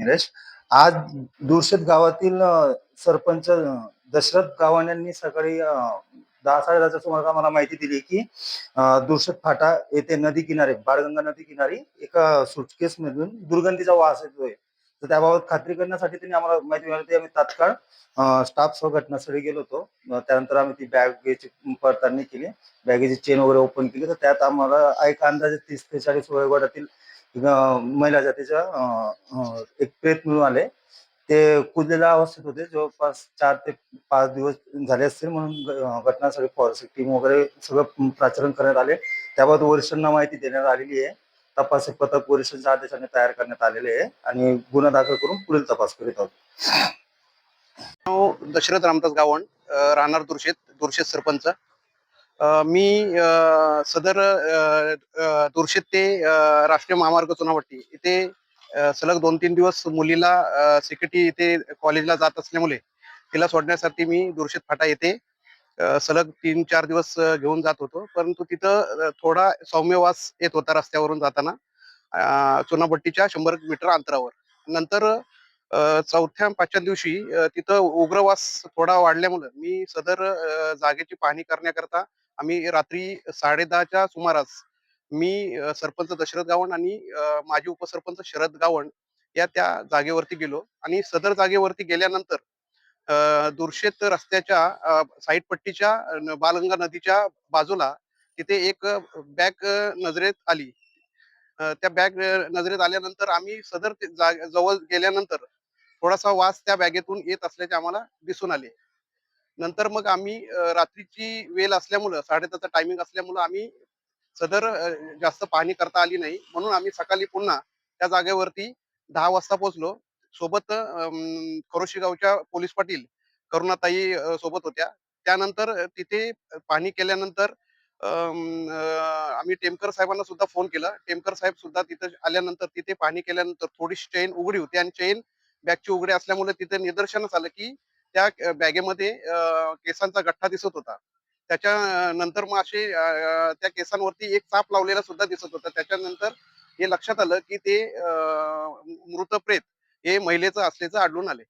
निलेश. आज दुर्शेत गावातील सरपंच दशरथ गावाण्यांनी सकाळी दहा दहा साडेदहाच्या सुमारास आम्हाला माहिती दिली की अ, फाटा येथे नदी किनारे बाळगंगा नदी किनारी एका सुटकेस मधून दुर्गंधीचा वास येतोय. तर त्याबाबत खात्री करण्यासाठी त्यांनी आम्हाला माहिती मिळाली. होती. आम्ही तात्काळ स्टाफ सह घटनास्थळी गेलो होतो. त्यानंतर आम्ही ती बॅगेची पडताळणी केली. बॅगेची चेन वगैरे ओपन केली. तर त्यात आम्हाला एक अंदाजे तीस ते चाळीस वयोगटातील महिला जातीचा एक प्रेत मिळून आले. ते कुजलेल्या अवस्थेत होते. जवळपास चार ते पाच दिवस झाले असतील म्हणून ग- घटनास्थळी फॉरेन्सिक टीम वगैरे सगळं प्राचरण करण्यात आले. त्याबाबत वरिष्ठांना माहिती देण्यात आलेली आहे. तपासक पथक वरिष्ठांच्या आदेशाने तयार करण्यात आलेले आहे आणि गुन्हा दाखल करून पुढील तपास करीत आहोत. दशरथ रामदास गावण राहणार दुर्शेत दुर्शेत सरपंच. मी अ, सदर अ, ते राष्ट्रीय महामार्ग चुनावट्टी इथे सलग दोन तीन दिवस मुलीला सिक्युरिटी इथे कॉलेजला जात असल्यामुळे तिला सोडण्यासाठी मी दुर्शेत फाटा येथे सलग तीन चार दिवस घेऊन जात होतो. परंतु तिथं थोडा सौम्यवास येत होता रस्त्यावरून जाताना चुनाभट्टीच्या शंभर मीटर अंतरावर. नंतर चौथ्या पाचव्या दिवशी तिथं उग्रवास थोडा वाढल्यामुळं मी सदर जागेची पाहणी करण्याकरता आम्ही रात्री साडेदहाच्या सुमारास मी सरपंच दशरथ गावण आणि माजी उपसरपंच शरद गावण या त्या जागेवरती गेलो आणि सदर जागेवरती गेल्यानंतर दुर्शेत रस्त्याच्या साईड पट्टीच्या बालगंगा नदीच्या बाजूला तिथे एक बॅग नजरेत आली. त्या बॅग नजरेत आल्यानंतर आम्ही सदर जवळ गेल्यानंतर थोडासा वास त्या बॅगेतून येत असल्याचे आम्हाला दिसून आले. नंतर मग आम्ही रात्रीची वेळ असल्यामुळं साडेदहाचा टायमिंग असल्यामुळं आम्ही सदर जास्त पाहणी करता आली नाही. म्हणून आम्ही सकाळी पुन्हा त्या जागेवरती दहा वाजता पोहोचलो. सोबत अम, खरोशी गावच्या पोलीस पाटील करुणाताई सोबत होत्या. त्यानंतर तिथे पाहणी केल्यानंतर आम्ही टेमकर साहेबांना सुद्धा फोन केला. टेमकर साहेब सुद्धा तिथे आल्यानंतर तिथे पाहणी केल्यानंतर थोडीशी चेन उघडी होती आणि चेन बॅगची उघडी असल्यामुळे तिथे निदर्शनास आलं की त्या बॅगेमध्ये केसांचा गठ्ठा दिसत होता. त्याच्या नंतर मग असे त्या केसांवरती एक चाप लावलेला सुद्धा दिसत होता. त्याच्यानंतर हे लक्षात आलं की ते अ, मृत प्रेत हे महिलेचं असल्याचं आढळून आले.